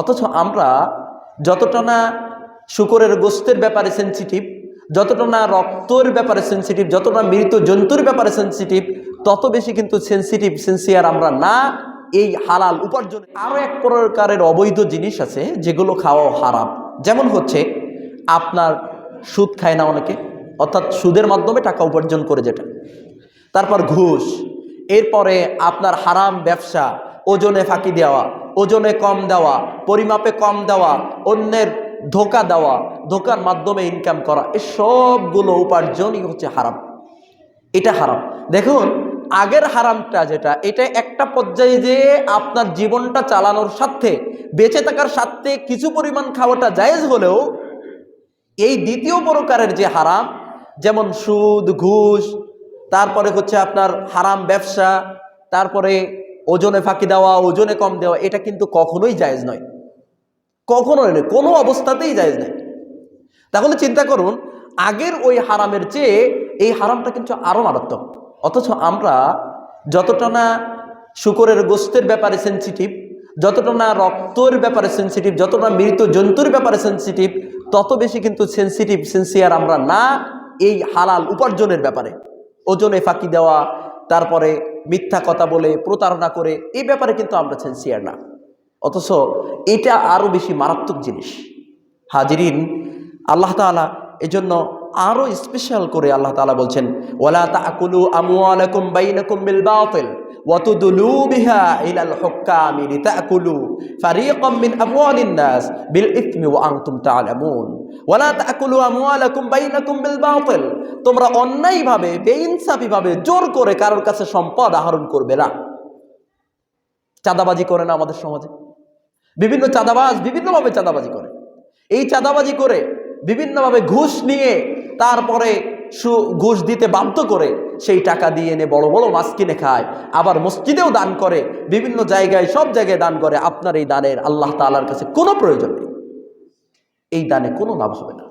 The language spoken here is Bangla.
অথচ আমরা যতটা না শুকরের গোস্তের ব্যাপারে সেন্সিটিভ যতটা না রক্তর ব্যাপারে সেন্সিটিভ যতটা মৃত জন্তুর ব্যাপারে সেন্সিটিভ তত বেশি কিন্তু সেন্সিটিভ সেন্সিয়ার আমরা না। এই হালাল উপার্জন আরও এক প্রকারের অবৈধ জিনিস আছে যেগুলো খাওয়াও হারাম। যেমন হচ্ছে আপনার সুদ খায় না অনেকে, অর্থাৎ সুদের মাধ্যমে টাকা উপার্জন করে যেটা। তারপর ঘুষ, এরপরে আপনার হারাম ব্যবসা, ওজনে ফাঁকি দেওয়া ওজনে কম দেওয়া, পরিমাপে কম দেওয়া, অন্যের ধোকা দেওয়া, ধোকার মাধ্যমে ইনকাম করা এই সবগুলো উপার্জনই হচ্ছে হারাম। এটা হারাম। দেখুন, আগের হারামটা যেটা, এটা একটা পর্যায়ে যে আপনার জীবনটা চালানোর স্বার্থে, বেঁচে থাকার স্বার্থে কিছু পরিমাণ খাওয়াটা জায়েজ হলেও, এই দ্বিতীয় প্রকারের যে হারাম, যেমন সুদ, ঘুষ, তারপরে হচ্ছে আপনার হারাম ব্যবসা, তারপরে ওজনে ফাঁকি দেওয়া, ওজনে কম দেওয়া, এটা কিন্তু কখনোই জায়েজ নয়। কখনোই নয়, কোনো অবস্থাতেই জায়েজ নয়। তাহলে চিন্তা করুন, আগের ওই হারামের চেয়ে এই হারামটা কিন্তু আরও মারাত্মক। অথচ আমরা যতটা না শুকরের গোস্তের ব্যাপারে সেন্সিটিভ যতটা না রক্তর ব্যাপারে সেন্সিটিভ যতটা মৃত জন্তুর ব্যাপারে সেন্সিটিভ তত বেশি কিন্তু সেন্সিটিভ সেন্সিয়ার আমরা না এই হালাল উপার্জনের ব্যাপারে। ওজনে ফাঁকি দেওয়া, তারপরে মিথ্যা কথা বলে, প্রতারণা করে, এই ব্যাপারে কিন্তু আমরা সেন্সিয়ার না। অথচ এটা আরও বেশি মারাত্মক জিনিস। হাজিরিন, আল্লাহ তালা এজন্য আরও স্পেশাল করে আল্লাহ তালা বলছেন, ওয়ালা তাকুলু আমওয়ালাকুম বাইনাকুম বিল বাতিল ওয়াতুদলু বিহা ইলাল হুক্কামি লিতাকুলু ফারিকাম মিন আমওয়ালিন নাস বিল ইথমি ওয়া আনতুম তা'লামুন। ওয়ালা তাকুলু আমওয়ালাকুম বাইনাকুম বিল তোমরা অন্যায়ভাবে, বেইনসাফিভাবে জোর করে কারোর কাছে সম্পদ আহরণ করবে না। চাঁদাবাজি করে না আমাদের সমাজে? বিভিন্ন চাঁদাবাজ বিভিন্নভাবে চাঁদাবাজি করে। এই চাঁদাবাজি করে বিভিন্নভাবে ঘুষ নিয়ে তারপরে সু ঘুষ দিতে বাধ্য করে সেই টাকা দিয়ে এনে বড় বড় মাছ কিনে খায়। আবার মসজিদেও দান করে, বিভিন্ন জায়গায় সব জায়গায় দান করে। আপনার এই দানের আল্লাহ তালার কাছে কোনো প্রয়োজন নেই। এই দানে কোনো লাভ হবে না।